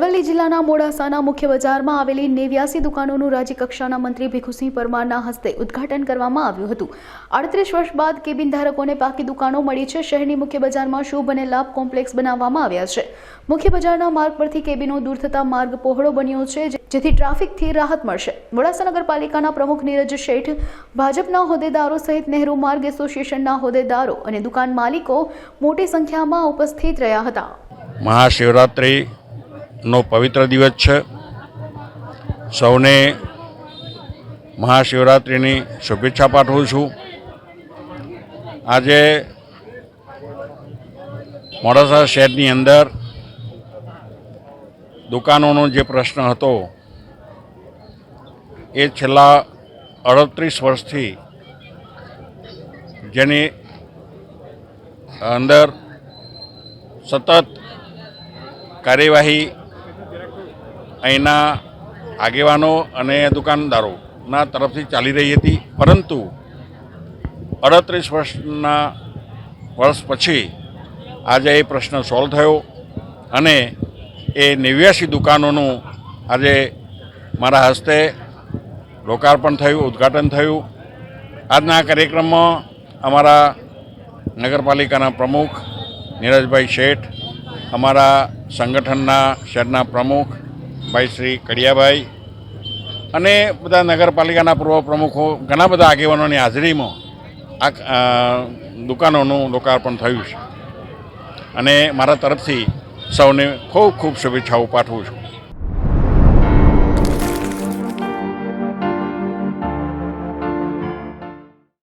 અરવલ્લી જિલ્લાના મોડાસાના મુખ્ય બજારમાં આવેલી નેવ્યાસી દુકાનોનું રાજ્યકક્ષાના મંત્રી ભીખુસિંહ પરમારના હસ્તે ઉદ્ઘાટન કરવામાં આવ્યું હતું. અડત્રીસ વર્ષ બાદ કેબિન ધારકોને પાકી દુકાનો મળી છે. શહેરની મુખ્ય બજારમાં શુભ અને લાભ કોમ્પ્લેક્સ બનાવવામાં આવ્યા છે. મુખ્ય બજારના માર્ગ પરથી કેબિનો દૂર થતા માર્ગ પહોળો બન્યો છે જેથી ટ્રાફિકથી રાહત મળશે. મોડાસા નગરપાલિકાના પ્રમુખ નીરજ શેઠ, ભાજપના હોદ્દેદારો સહિત નહેરુ માર્ગ એસોસિએશનના હોદ્દેદારો અને દુકાન માલિકો મોટી સંખ્યામાં ઉપસ્થિત રહ્યા હતા. મહાશિવરાત્રિનો પવિત્ર દિવસ છે. સૌને મહાશિવરાત્રિની શુભેચ્છા પાઠવું છું. આજે મોડાસા શહેરની અંદર દુકાનોનો જે પ્રશ્ન હતો, એ છેલ્લા અડત્રીસ વર્ષથી જેની અંદર સતત કાર્યવાહી અહીંના આગેવાનો અને દુકાનદારોના તરફથી ચાલી રહી હતી, પરંતુ અડત્રીસ વર્ષના વર્ષ પછી આજે એ પ્રશ્ન સોલ્વ થયો અને એ નેવ્યાસી દુકાનોનું આજે મારા હસ્તે લોકાર્પણ થયું, ઉદ્ઘાટન થયું. આજના કાર્યક્રમમાં અમારા નગરપાલિકાના પ્રમુખ નીરજભાઈ શેઠ, અમારા સંગઠનના શહેરના પ્રમુખ ભાઈ શ્રી કડિયાભાઈ અને બધા નગરપાલિકાના પૂર્વ પ્રમુખો, ઘણા બધા આગેવાનોની હાજરીમાં આ દુકાનોનું લોકાર્પણ થયું છે. અને મારા તરફથી સૌને ખૂબ ખૂબ શુભેચ્છાઓ પાઠવું છું.